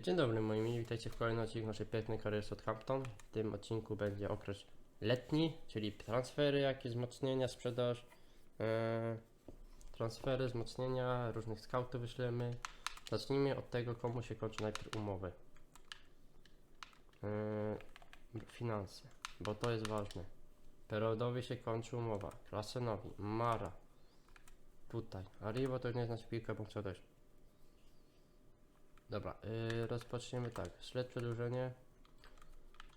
Dzień dobry moi mili, witajcie w kolejnym odcinku naszej pięknej kariery Southampton. W tym odcinku będzie okres letni, czyli transfery, jakie wzmocnienia, sprzedaż, e, transfery, wzmocnienia, różnych scoutów wyślemy. Zacznijmy od tego, komu się kończy najpierw umowy. E, finanse, bo to jest ważne. Perodowi się kończy umowa, Klasenowi, Mara, tutaj, Arrivo to nie znaczy piłkę, bo chcę też. Dobra, yy, rozpoczniemy tak. Śled przedłużenie.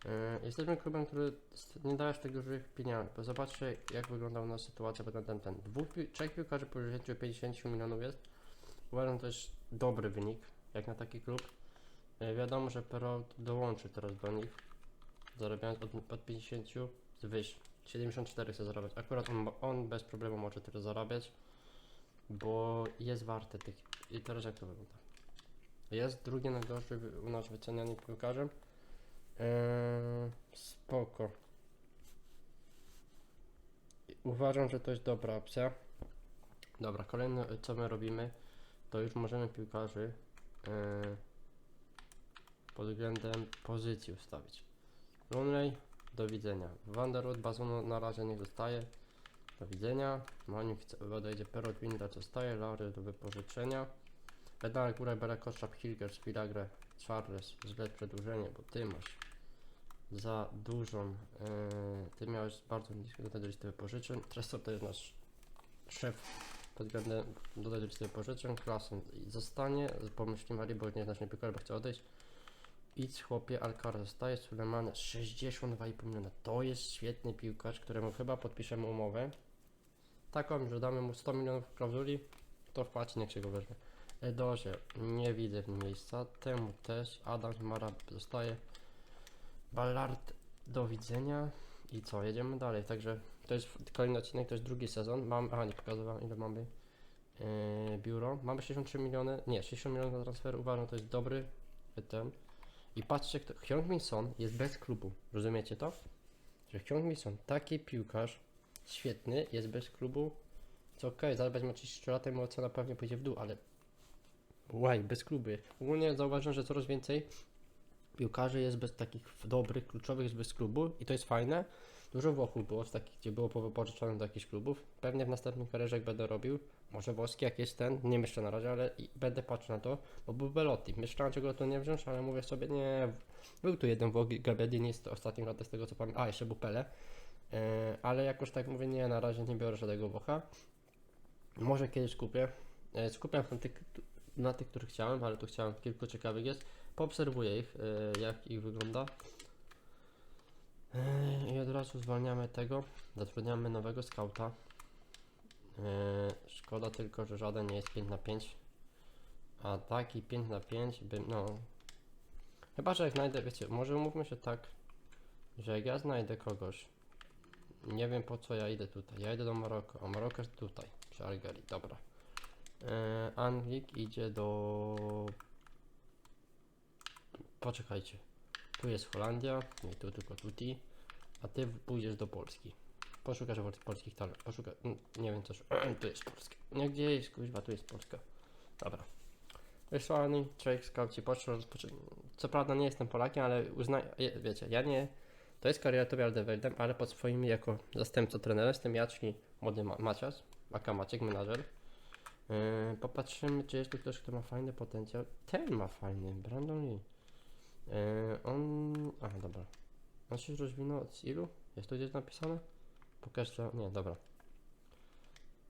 Yy, jesteśmy klubem, który nie daje aż tak dużych pieniędzy, bo zobaczcie jak wygląda u nas sytuacja pod ten ten. Dwóch, trzech piłkarzy po użyciu 50 milionów jest. Uważam, to jest dobry wynik, jak na taki klub. Yy, wiadomo, że Pero dołączy teraz do nich, zarabiając od, od 50 z wyjść. 74 chce zarabiać. Akurat on, on bez problemu może tyle zarabiać, bo jest warte tych. I teraz jak to wygląda? Jest drugi najgorszy wy- u nas wyceniany piłkarzem. Eee, spoko. Uważam, że to jest dobra opcja. Dobra, kolejne co my robimy, to już możemy piłkarzy eee, pod względem pozycji ustawić. Runley, do widzenia. Vanderwood, Bazono na razie nie zostaje. Do widzenia. Monik odejdzie Perot Winda zostaje. Lary do wypożyczenia. Pedale górę Bereko, Hilgers, Filagre, Charles, źle przedłużenie, bo ty masz za dużą, yy, ty miałeś bardzo niską dodać do listy wypożyczeń, Tresor to jest nasz szef pod względem dodać do listy wypożyczeń, klasą. I zostanie, pomyślimy Ali, bo nie znasz nie piłkarz, bo chce odejść. Idź chłopie, Alcara zostaje, Suleman 62,5 miliona, to jest świetny piłkarz, któremu chyba podpiszemy umowę, taką, że damy mu 100 milionów klauzuli, to wpłaci, niech się go weźmie. Edozie nie widzę miejsca. Temu też. Adam Mara zostaje. Ballard do widzenia. I co? Jedziemy dalej. Także to jest kolejny odcinek, to jest drugi sezon. Mam, aha, nie pokazywałem ile mamy yy, biuro. Mamy 63 miliony. Nie, 60 milionów na transfer. Uważam, to jest dobry ten. I patrzcie, kto. Hyung Son jest bez klubu. Rozumiecie to? Że Hyung Son, taki piłkarz świetny, jest bez klubu. Co okej, zaraz będzie miał 33 lat, jego ocena pewnie pójdzie w dół, ale Łaj, bez kluby. Ogólnie zauważyłem, że coraz więcej piłkarzy jest bez takich dobrych, kluczowych jest bez klubu i to jest fajne. Dużo Włochów było z takich, gdzie było powypożyczone do jakichś klubów. Pewnie w następnym karierze będę robił, może włoski jak jest ten, nie myślę na razie, ale będę patrzył na to, bo był Belotti. Myślałem czego tu nie wziąć, ale mówię sobie nie, był tu jeden Włoch, Gabbiadini jest ostatnim latem z tego co pamiętam, a jeszcze był Pele. Yy, ale jakoś tak mówię, nie, na razie nie biorę żadnego Włocha. Może kiedyś kupię. Yy, skupiam się na tych, na tych, których chciałem, ale tu chciałem kilku ciekawych jest. Poobserwuję ich, e, jak ich wygląda. E, I od razu zwalniamy tego. Zatrudniamy nowego skauta. E, Szkoda tylko, że żaden nie jest 5 na 5 A taki 5 na 5 bym, no. Chyba, że jak znajdę, wiecie, może umówmy się tak, że jak ja znajdę kogoś, nie wiem po co ja idę tutaj. Ja idę do Maroko, a Maroko jest tutaj, przy Algerii, dobra. E, Anglik idzie do. Poczekajcie. Tu jest Holandia, nie tu tylko tuti. A ty pójdziesz do Polski. Poszukasz polskich talentów. Poszuka... mm, Nie wiem też. tu jest Polska. Nie gdzie jest kuźwa, tu jest Polska. Dobra. Wysłani, trzech skauci poszło. Co prawda nie jestem Polakiem, ale uznaj... je- Wiecie, ja nie. To jest kariera Tobias de Weldem, ale pod swoimi jako zastępcą trenera jestem ja, czyli młody Ma- Macias, aka Maciek, menadżer. Yy, popatrzymy, czy jest tu ktoś, kto ma fajny potencjał. Ten ma fajny, Brandon Lee. Yy, on. Aha, dobra. On się rozwinął od ilu? Jest tu gdzieś napisane? Pokaż to. Nie, dobra.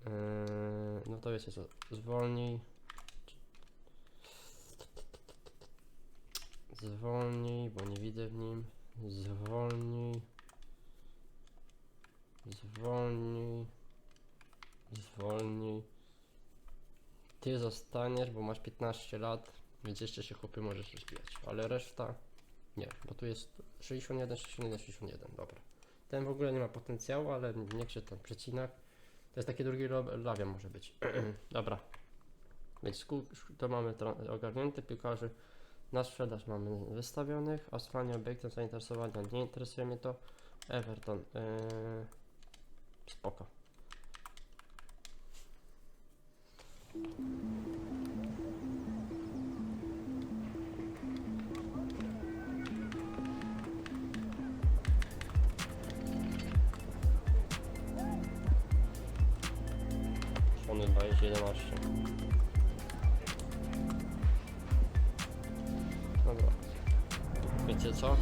Yy, no to wiecie co. Zwolnij. Zwolnij, bo nie widzę w nim. Zwolnij. Zwolnij. Zwolnij. Ty zostaniesz, bo masz 15 lat, więc jeszcze się chłopie możesz rozwijać. Ale reszta nie, bo tu jest 61, 61, 61, dobra. Ten w ogóle nie ma potencjału, ale niech się tam przecina. To jest taki drugi lawia może być. dobra. Więc to mamy ogarnięte piłkarzy. Na sprzedaż mamy wystawionych. Australia obiektem zainteresowania nie interesuje mnie to. Everton. Yy, spoko. One Dobra. Wiecie co?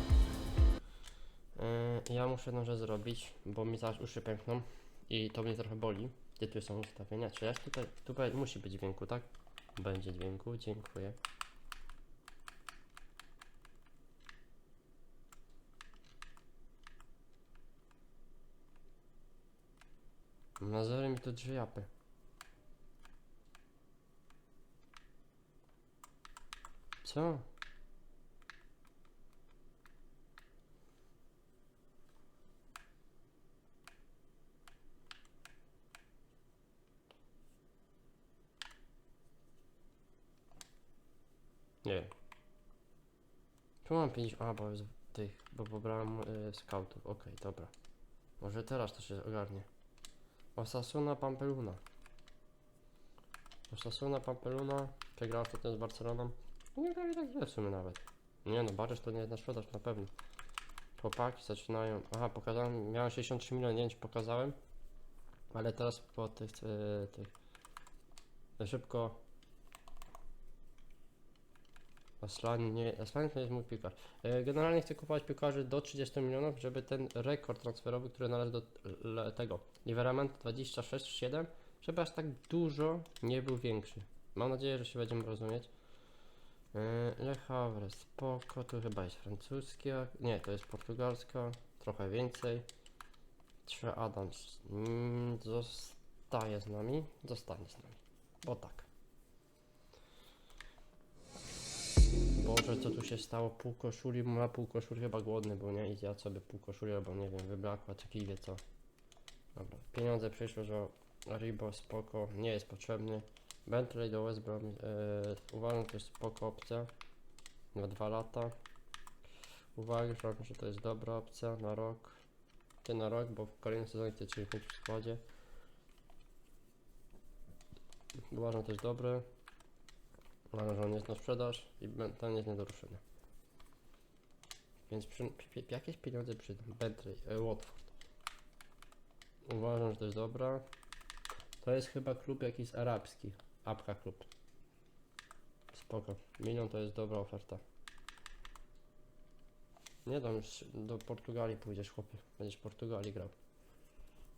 Yy, ja muszę jedną rzecz zrobić, bo mi zaraz uszy pękną i to mnie trochę boli. Gdzie tu są ustawienia? Czy ja tutaj, tutaj musi być dźwięku, tak? Będzie dźwięku, dziękuję. Nazory mi to drzwi apy. Co? Nie. Tu mam 5. A, bo jest tych, bo pobrałem y, scoutów. Okej, dobra. Może teraz to się ogarnie. Osasuna Pampeluna. Osasuna Pampeluna. Przegrała ostatnio z Barceloną. Nie grali tak źle w sumie nawet. Nie no, Baryż to nie jest na sprzedaż na pewno. Chłopaki zaczynają. Aha, pokazałem. Miałem 63 miliony, nie wiem pokazałem. Ale teraz po tych. e, tych na szybko. Aslan nie, Aslan to jest mój piłkarz. E, Generalnie chcę kupować piłkarzy do 30 milionów, żeby ten rekord transferowy, który należy do tego Liverament 26,7, żeby aż tak dużo nie był większy. Mam nadzieję, że się będziemy rozumieć. E, Le Havre, spoko, tu chyba jest francuska, nie, to jest portugalska, trochę więcej. Trze Adams mm, zostaje z nami, zostanie z nami, bo tak. Boże, co tu się stało? Pół koszuli, ma pół koszuli chyba głodny był, nie? I zjadł sobie pół koszuli, albo nie wiem, wybrakła, czy wie co. Dobra, pieniądze przyszły, że Ribo spoko, nie jest potrzebny. Bentley do West Brom, yy, uważam, to jest spoko opcja. Na dwa lata. Uważam, że to jest dobra opcja na rok. Ty na rok, bo w kolejnym sezonie cię mieć w składzie. Uważam, to jest dobre. Uważam, że on jest na sprzedaż i ten jest nie do ruszenia. Więc przy, jakieś pieniądze przyjdą. Bentley, e, Watford. Uważam, że to jest dobra. To jest chyba klub jakiś arabski. Apka klub. Spoko. Milion to jest dobra oferta. Nie dam już do Portugalii pójdziesz chłopie. Będziesz w Portugalii grał.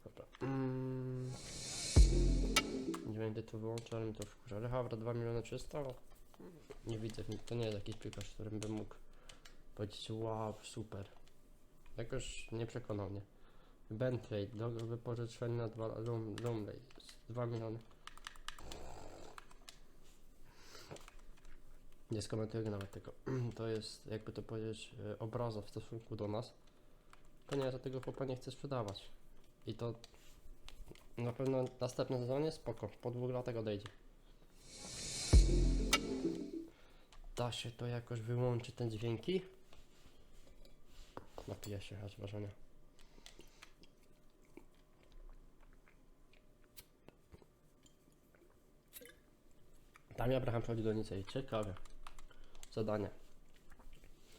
Dobra. Mm. Nie będę to wyłączył, ale mi to wkurza. Rehawra 2 miliony 300? Nie widzę, w to nie jest jakiś piłkarz, którym bym mógł powiedzieć wow, super. Jakoś nie przekonał mnie. Bentley, do wypożyczenia na 2 Lum, Lumley, 2 miliony. Nie skomentuję nawet tego. To jest, jakby to powiedzieć, e, obraza w stosunku do nas. Ponieważ ja tego chłopa nie chcę sprzedawać. I to na pewno w następnym sezonie spoko, po dwóch latach odejdzie. Da się to jakoś wyłączyć, te dźwięki? Napiję się, aż wrażenia. Tam Abraham przechodzi do Nicei. Ciekawe. Zadanie.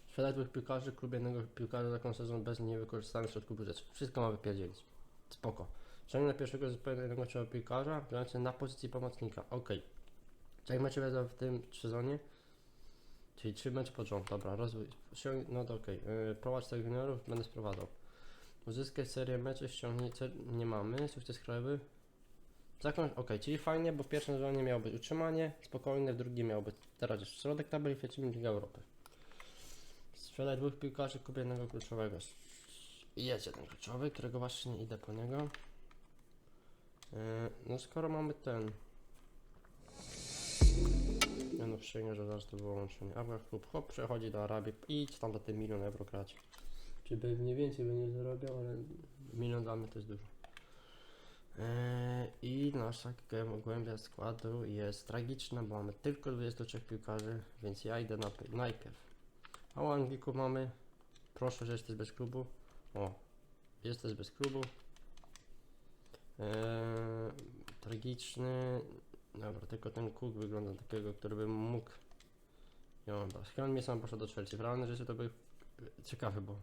Sprzedać dwóch piłkarzy, klub jednego piłkarza za końcem sezonu bez niewykorzystanych środków budżetu. Wszystko ma wypierdzielić. Spoko. Ściągnę pierwszego zupełnie jednego piłkarza, grający na pozycji pomocnika. Ok. Jak mecze będą w tym sezonie? Czyli trzy mecze pod rząd. Dobra, rozwój. No to okej. Okay. Prowadź tych juniorów, będę sprowadzał. Uzyskać serię meczy, ściągnij. Nie mamy. Sukces krajowy. Zakończ... Ok, czyli fajnie, bo w pierwszym sezonie miało być utrzymanie, spokojne, w drugim miało być teraz jest środek tabeli, w trzecim Liga Europy. Sprzedaj dwóch piłkarzy, kupię jednego kluczowego. Jest jeden kluczowy, którego właśnie nie idę po niego. Yy, no skoro mamy ten... No przyjmę, że zaraz to było łączenie. Abra klub, hop, przechodzi do Arabii i tam do ten milion euro grać. Czy pewnie więcej będzie zarabiał, ale milion dla mnie to jest dużo. Yy, I nasza głębia składu jest tragiczna, bo mamy tylko 23 piłkarzy, więc ja idę na, najpierw. A u Anglików mamy, proszę, że jesteś bez klubu. O, jesteś bez klubu. Eee, tragiczny. Dobra, tylko ten Cook wygląda takiego, który by mógł. Ja mam. Chyba mnie sam poszedł do Chelsea. W realnym życiu to by ciekawy był.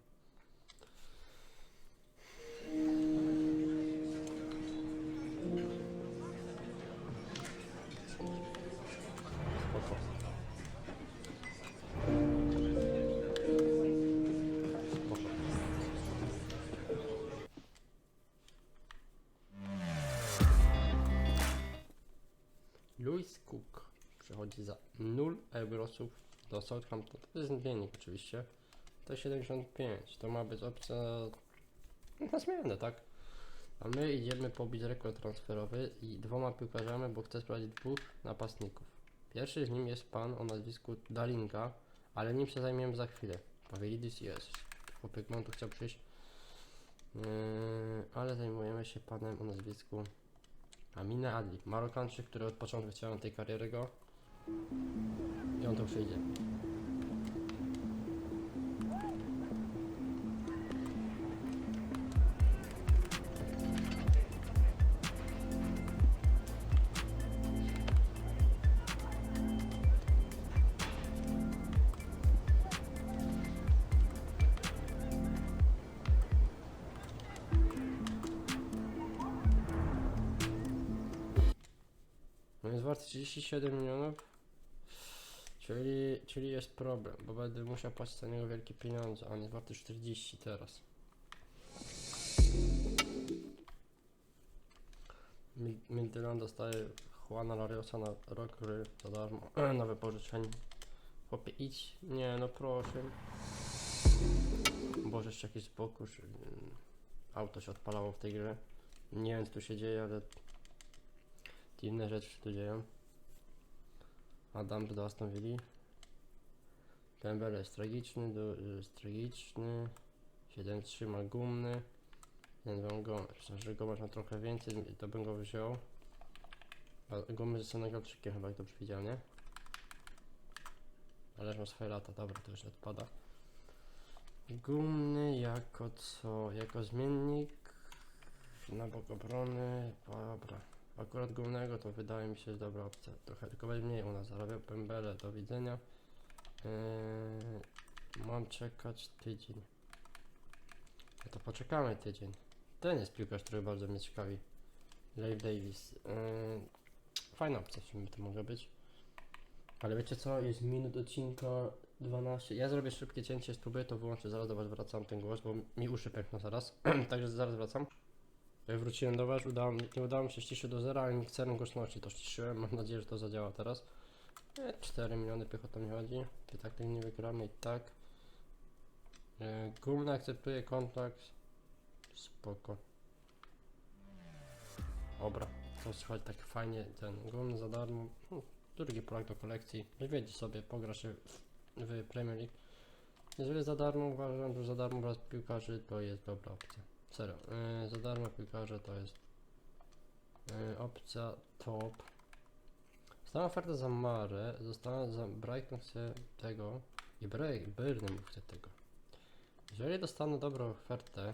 0 eurosów do Southampton. To jest zmiennik oczywiście. To 75. To ma być opcja na zmianę, tak? A my idziemy pobić rekord transferowy i dwoma piłkarzami, bo chcę sprawdzić dwóch napastników. Pierwszy z nim jest pan o nazwisku Dalinga, ale nim się zajmiemy za chwilę. Pawelidis jest. Chłopiek on tu chciał przyjść. Yy, ale zajmujemy się panem o nazwisku Amina Adli. Marokańczyk, który od początku chciał tej kariery go. I on tu przyjdzie. No jest wart 37 milionów. Czyli, czyli jest problem, bo będę musiał płacić za niego wielkie pieniądze, a on jest warty 40 teraz. Midland dostaje Juana Lariosa na rok gry za darmo, na wypożyczenie. Chłopie, idź. Nie, no proszę. Boże, jeszcze boku, że, mm, auto się odpalało w tej grze. Nie wiem co tu się dzieje, ale dziwne rzeczy się tu dzieją. Adam do Aston Villa. Campbell jest tragiczny, do, jest tragiczny. 7-3 ma gumny. Ten wam Gomes. Myślę, że Gomes ma trochę więcej, to bym go wziął. A Gomes jest Senegalczykiem chyba, jak dobrze widział, nie? Ale ma swoje lata, dobra, to już odpada. Gumny jako co? Jako zmiennik na bok obrony, dobra. Akurat głównego to wydaje mi się dobra opcja. Trochę tylko będzie mniej u nas zarabia pębele, do widzenia. Yy, mam czekać tydzień. No to poczekamy tydzień. Ten jest piłkarz, który bardzo mnie ciekawi. Leif Davis. Yy, fajna opcja w sumie to może być. Ale wiecie co? Jest minut odcinka 12. Ja zrobię szybkie cięcie, spróbuję to wyłączyć, zaraz do was wracam ten głos, bo mi uszy pękną zaraz. Także zaraz wracam. Wróciłem do Was, udało, nie udało mi się ściszyć do zera, ale mikserem głośności to ściszyłem. Mam nadzieję, że to zadziała teraz. E, 4 miliony piechotą nie chodzi. I tak nie wygramy i tak. E, Gumna akceptuje kontrakt. Spoko. Dobra, to słuchaj tak fajnie ten gumny za darmo. Hmm, drugi Polak do kolekcji. Wiedzie sobie, pogra się w Premier League. Jeżeli za darmo uważam, że za darmo raz piłkarzy to jest dobra opcja. Serio, yy, za darmo piłkarze to jest yy, opcja top. Została oferta za Marę, została za Brighton chce tego i Burnham chce tego. Jeżeli dostanę dobrą ofertę,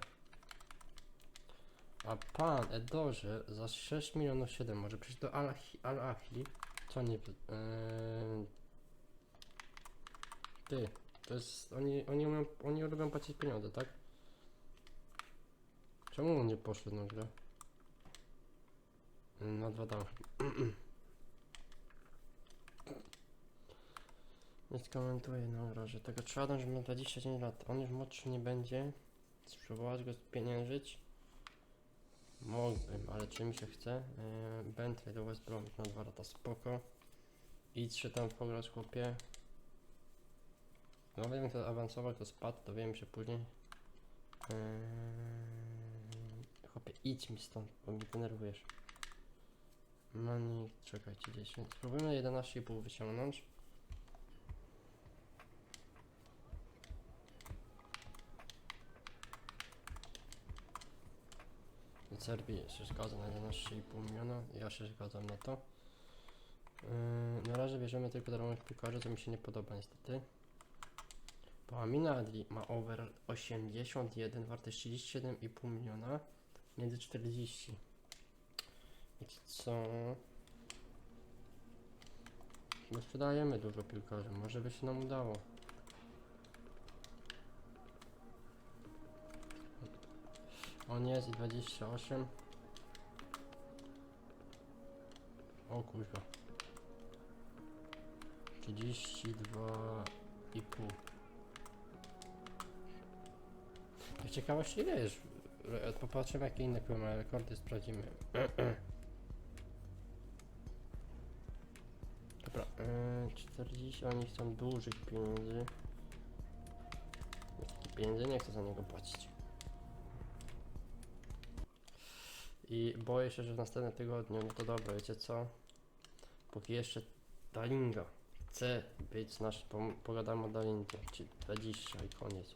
a pan Edorze za 6 milionów 7 może przyjść do Al- Al-Ahli, co nie... Yy, ty, to jest, oni, oni, oni lubią płacić pieniądze, tak? Czemu on nie poszedł na grę? Na dwa dam. Nie skomentuję na razie. Tego trzeba dać, że ma 29 lat. On już młodszy nie będzie. Spróbować go spieniężyć. Mógłbym, ale czy mi się chce? Yy, Bentley do West Bromwich na dwa lata. Spoko. Idź się tam pograć chłopie. No wiem, kto awansował, kto spadł, dowiemy się później. Chłopie, idź mi stąd, bo mnie denerwujesz. Money, czekajcie, 10. Spróbujmy 11,5 wyciągnąć. Serbii się zgadza na 11,5 miliona, ja się zgadzam na to. Yy, na razie bierzemy tylko darmowych piłkarzy, co mi się nie podoba niestety. Bo Amina Adli ma over 81, wartość 37,5 miliona, między 40. Wiecie co? Bo sprzedajemy dużo piłkarzy, może by się nam udało. On jest i 28. O kurwa. 32,5. Z ciekawości wiesz, re- popatrzymy jakie inne kluby mają rekordy, sprawdzimy. Dobra, yy, czy- 40, oni chcą dużych pieniędzy. Pieniędzy nie chcę za niego płacić. I boję się, że w następnym tygodniu, no to dobra, wiecie co? Póki jeszcze Dalinga chce być nasz, pogadamy o Dalingu, czy 20 i koniec.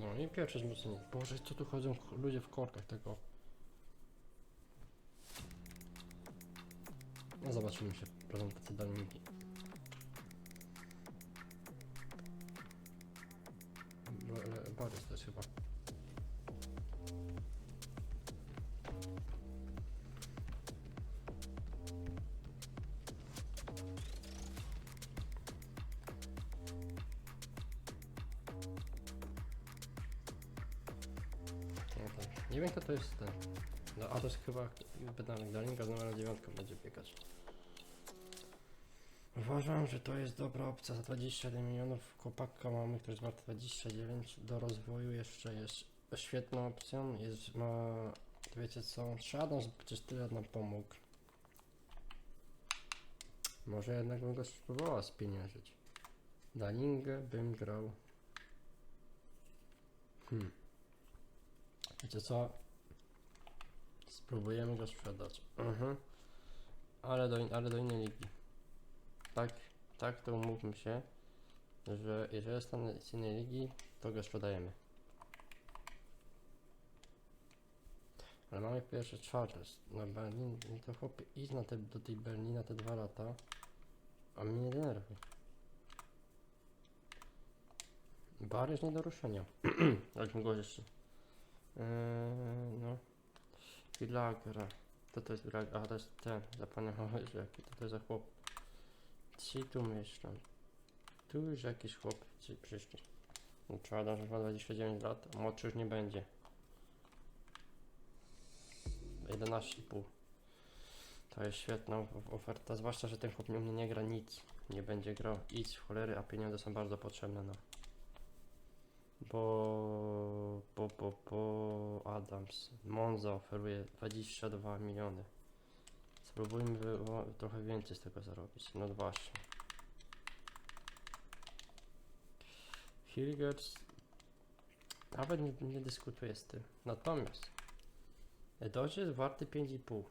no i pierwsze wzmocnienie. Boże, co tu chodzą ludzie w korkach tego. No zobaczymy się prezentację Dalinki. Nie wiem kto to jest ten. No, a to jest chyba pytanie Dalinka z numerem 9 będzie biegać. Uważam, że to jest dobra opcja. Za 21 milionów chłopaka mamy, który jest wart 29. Do rozwoju jeszcze jest świetną opcją. Jest, ma, wiecie co, Shadows przecież tyle nam pomógł. Może jednak bym go spróbowała spieniężyć. Dalingę bym grał. Hmm. Wiecie co? Spróbujemy go sprzedać. Mhm. Ale do, ale do innej ligi. Tak, tak to umówmy się, że jeżeli zostanę z innej ligi, to go sprzedajemy. Ale mamy pierwszy Chargers na Berlin, no to chłopie idź na te, do tej Berlina te dwa lata, a mnie nie denerwuj. Bar jest nie do ruszenia. Jak go jeszcze. Eee, no. Villagra. Co to jest Villagra? A to jest ten. Zapomniałem, że jaki to, to za chłop. Ci tu myślą. Tu już jakiś chłop ci przyszli. No, dać, że ma 29 lat, a młodszy już nie będzie. 11,5. To jest świetna of- oferta, zwłaszcza, że ten chłop nie gra nic. Nie będzie grał. Idź cholery, a pieniądze są bardzo potrzebne na bo, bo, bo, bo Adams, Monza oferuje 22 miliony. Spróbujmy trochę więcej z tego zarobić. No właśnie. Hilgers nawet nie, nie dyskutuję z tym. Natomiast Edozie jest warty 5,5.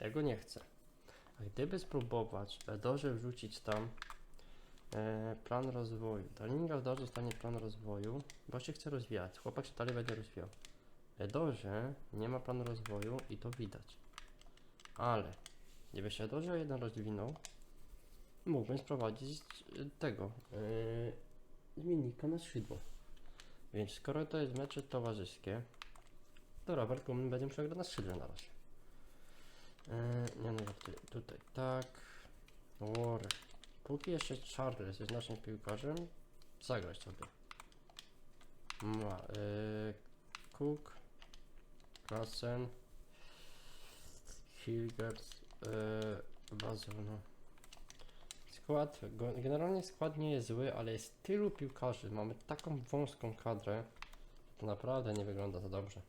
Ja go nie chcę. A gdyby spróbować Edozie wrzucić tam plan rozwoju. Dalinga w dostanie plan rozwoju, bo się chce rozwijać. Chłopak się dalej będzie rozwijał. Edorze nie ma planu rozwoju i to widać. Ale gdyby się Edorze jeden rozwinął, mógłbym sprowadzić e, tego yy, zmiennika na skrzydło. Więc skoro to jest mecze towarzyskie, to Robert Kumin będzie musiał grać na skrzydle na razie. Yy, nie no, żartuję. tutaj tak. War. Póki jeszcze Charles jest naszym piłkarzem, zagrać sobie. Ma y, Cook, Klassen, Hilgers, y, Bazono. Skład, generalnie skład nie jest zły, ale jest tylu piłkarzy, mamy taką wąską kadrę, to naprawdę nie wygląda to dobrze.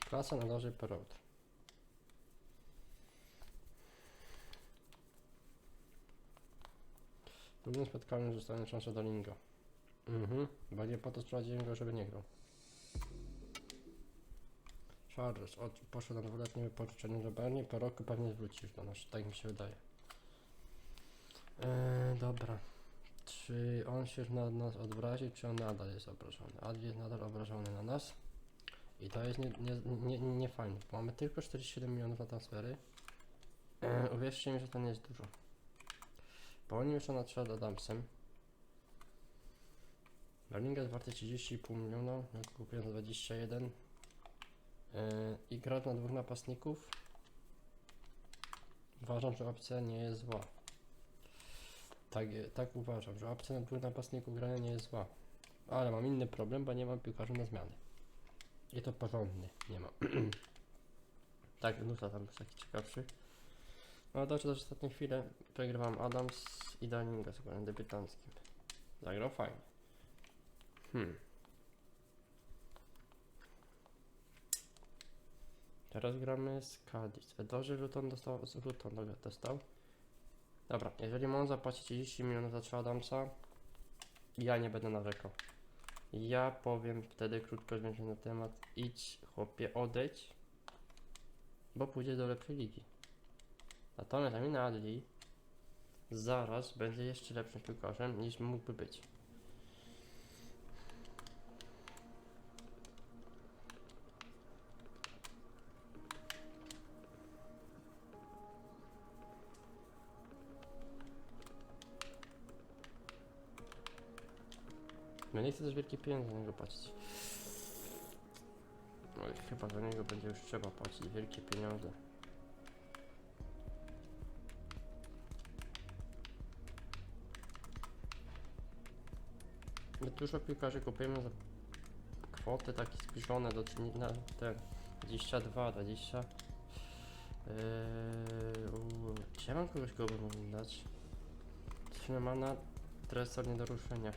Klasa należy Perot. W drugim spotkaniu zostanie szansa do Linga. Mhm, nie po to sprowadziłem go, żeby nie grał. Charles od, poszedł na dwuletnie wypożyczenie do Bernie, po roku pewnie wróci już do nas, tak mi się wydaje. Eee, dobra. Czy on się na nas odwrazi, czy on nadal jest obrażony? Adi jest nadal obrażony na nas. I to jest nie, nie, nie, nie, nie fajne, bo mamy tylko 47 milionów na transfery. Eee, uwierzcie mi, że to nie jest dużo. Bo oni już na trzeba Adamsem. Darlinga jest warty 30,5 miliona, ja go kupiłem za 21. Yy, I grać na dwóch napastników. Uważam, że opcja nie jest zła. Tak, je- tak uważam, że opcja na dwóch napastników grania nie jest zła. Ale mam inny problem, bo nie mam piłkarzy na zmiany. I to porządny nie ma. tak, Nusa tam jest taki ciekawszy. No to też ostatnie chwilę pregrywam Adams i Darlinga z składem debiutanckim. Zagrał fajnie. Hmm. Teraz gramy z Cadiz. Dobrze, Luton dostał, Luton dostał. Dobra, jeżeli mam zapłacić 30 milionów za 3 Adamsa, ja nie będę narzekał. Ja powiem wtedy krótko zwiększony na temat. Idź, chłopie, odejdź, bo pójdzie do lepszej ligi. Natomiast Amin Adli zaraz będzie jeszcze lepszym piłkarzem niż mógłby być. No nie chcę też wielkie pieniądze za niego płacić. No chyba za niego będzie już trzeba płacić wielkie pieniądze. My dużo piłkarzy kupujemy za kwoty takie zbliżone do na te 22, 20. Yy, czy mam kogoś, kogo bym mógł dać? Cinemana, tresor nie do ruszenia.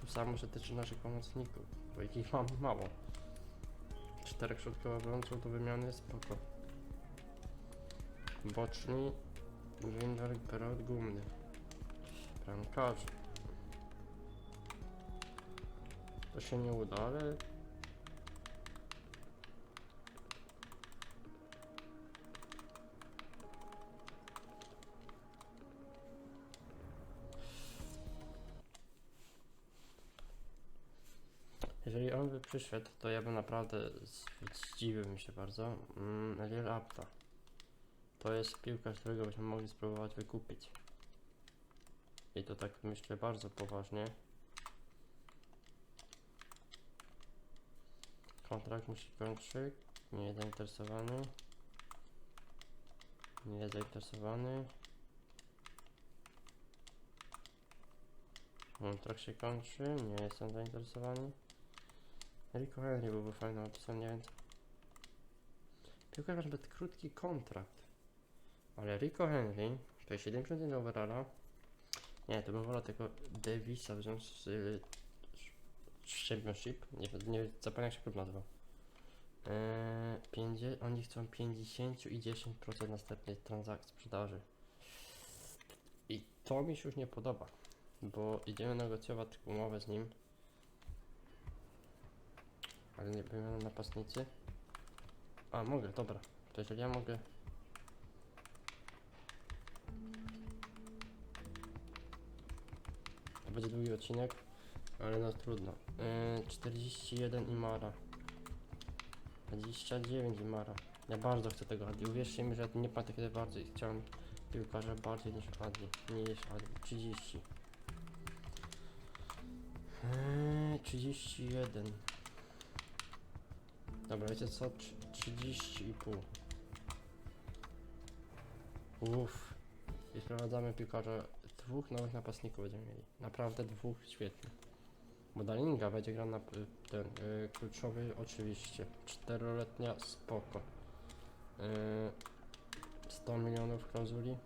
To samo się tyczy naszych pomocników, bo ich mam mało. Czterech środkowych obrońców do wymiany jest spoko. Boczni, Windberg, Perot, Gumny. Bramkarz. To się nie uda, ale... Jeżeli on by przyszedł, to ja bym naprawdę zdziwił mi się bardzo. Mm, Apta. To jest piłkarz, którego byśmy mogli spróbować wykupić. I to tak myślę bardzo poważnie. Kontrakt musi kończyć. Nie jest zainteresowany. Nie jest zainteresowany. Kontrakt się kończy. Nie jestem zainteresowany. Rico Henry byłby fajną opcją, nie wiem. Piłkarz zbyt krótki kontrakt. Ale Rico Henry to jest 71 overalla. Nie, to bym wolał tego Davisa wziąć z, y, Championship. Nie, nie zapomniałem jak się klub nazywał. Eee, 50, oni chcą 50 i 10% następnej transakcji sprzedaży. I to mi się już nie podoba, bo idziemy negocjować umowę z nim. Ale nie wymiana napastnicy. A, mogę, dobra. To jeżeli ja mogę To będzie długi odcinek, ale no trudno. Yy, 41 Imara. 29 Imara. Ja bardzo chcę tego Adi. Uwierzcie mi, że nie pamiętam kiedy bardziej chciałem piłkarza bardziej niż Adi. Nie niż Adi. 30. Yy, 31. Dobra, wiecie co? Trzy- 30,5. Uff. I sprowadzamy piłkarza dwóch nowych napastników będziemy mieli. Naprawdę dwóch świetnych. Bo Dalinga będzie grał na y, ten y, kluczowy oczywiście. Czteroletnia spoko. Y, 100 milionów klauzuli.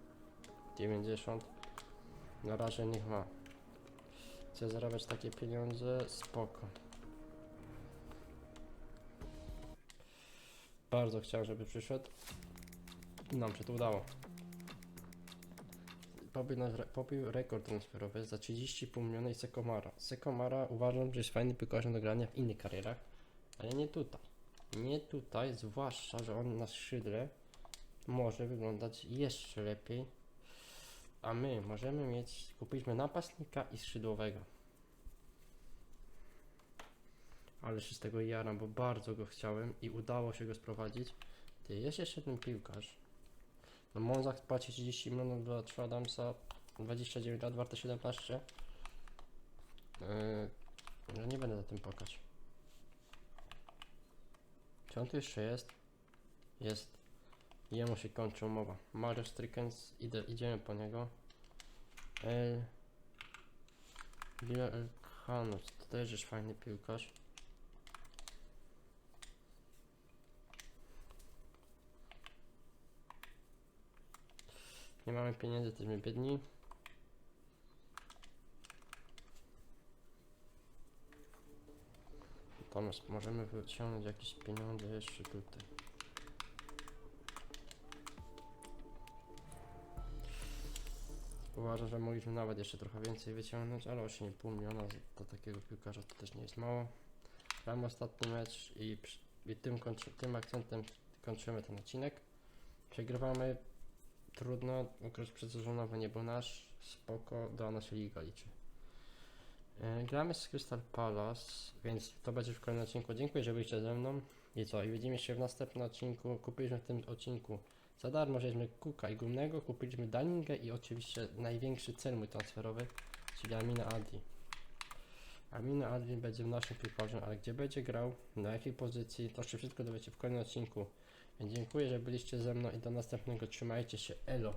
90. Na razie niech ma. Chce zarabiać takie pieniądze, spoko. Bardzo chciałem, żeby przyszedł. Nam się to udało pobił, re- pobił rekord transferowy za 30,5 miliona Sekomara. Sekomara uważam, że jest fajny piłkarzem do grania w innych karierach, ale nie tutaj. Nie tutaj, zwłaszcza, że on na skrzydle może wyglądać jeszcze lepiej, a my możemy mieć, kupiliśmy napastnika i skrzydłowego. Ale się z tego jaram, bo bardzo go chciałem i udało się go sprowadzić. Ty, jest jeszcze ten piłkarz, no Monza płaci 30 milionów dla True Adamsa. 29 lat, warte 17. Yy, no nie będę za tym płakać. Czy on tu jeszcze jest? Jest. Jemu się kończy umowa. Mario Strykens, idę, idziemy po niego. El... Villa El Khanus, to też jest fajny piłkarz. Nie mamy pieniędzy, jesteśmy biedni. Natomiast możemy wyciągnąć jakieś pieniądze jeszcze tutaj. Uważam, że mogliśmy nawet jeszcze trochę więcej wyciągnąć, ale 8,5 miliona do takiego piłkarza to też nie jest mało. Gramy ostatni mecz i, i tym, kończy, tym akcentem kończymy ten odcinek. Przegrywamy, trudno, okres przedsezonowy nie był nasz, spoko, do nas się liga liczy. E, Gramy z Crystal Palace, więc to będzie w kolejnym odcinku. Dziękuję, że byliście ze mną. I co? I widzimy się w następnym odcinku. Kupiliśmy w tym odcinku za darmo, wzięliśmy Kuka i Gumnego, kupiliśmy Daningę i oczywiście największy cel mój transferowy, czyli Amina Adli. Amina Adli będzie naszym piłkarzem, ale gdzie będzie grał, na jakiej pozycji, to się wszystko dowiecie w kolejnym odcinku. Dziękuję, że byliście ze mną i do następnego. Trzymajcie się, elo.